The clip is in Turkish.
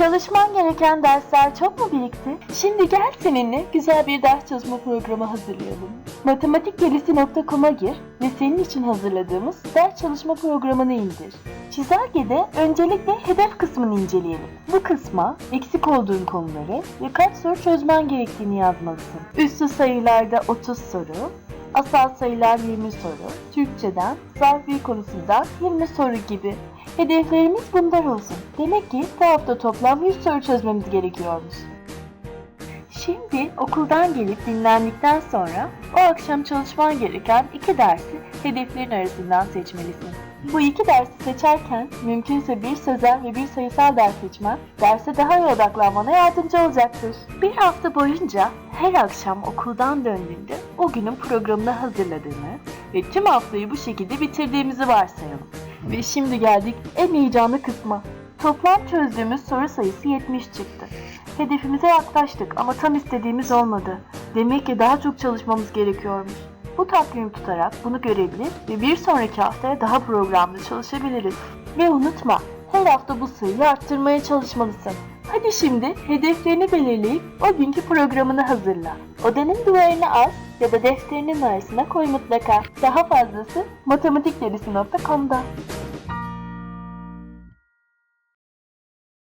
Çalışman gereken dersler çok mu birikti? Şimdi gel seninle güzel bir ders çalışma programı hazırlayalım. Matematikdelisi.com'a gir ve senin için hazırladığımız ders çalışma programını indir. Çizelgede öncelikle hedef kısmını inceleyelim. Bu kısma eksik olduğun konuları ve kaç soru çözmen gerektiğini yazmalısın. Üstü sayılarda 30 soru, asal sayılar 20 soru, Türkçeden, zarfi konusundan 20 soru gibi. Hedeflerimiz bunlar olsun. Demek ki bu hafta toplam 100 soru çözmemiz gerekiyormuş. Şimdi okuldan gelip dinlendikten sonra o akşam çalışman gereken iki dersi hedeflerin arasından seçmelisin. Bu iki dersi seçerken mümkünse bir sözel ve bir sayısal ders seçmen derse daha iyi odaklanmana yardımcı olacaktır. Bir hafta boyunca her akşam okuldan döndüğünde o günün programını hazırladığını ve tüm haftayı bu şekilde bitirdiğimizi varsayalım. Ve şimdi geldik en heyecanlı kısma. Toplam çözdüğümüz soru sayısı 70 çıktı. Hedefimize yaklaştık ama tam istediğimiz olmadı. Demek ki daha çok çalışmamız gerekiyormuş. Bu takvimi tutarak bunu görebilir ve bir sonraki haftaya daha programlı çalışabiliriz. Ve unutma, her hafta bu sayıyı arttırmaya çalışmalısın. Hadi şimdi hedeflerini belirleyip o günkü programını hazırla. Odanın duvarına as ya da defterinin arasına koy mutlaka. Daha fazlası matematikderisi.com'da.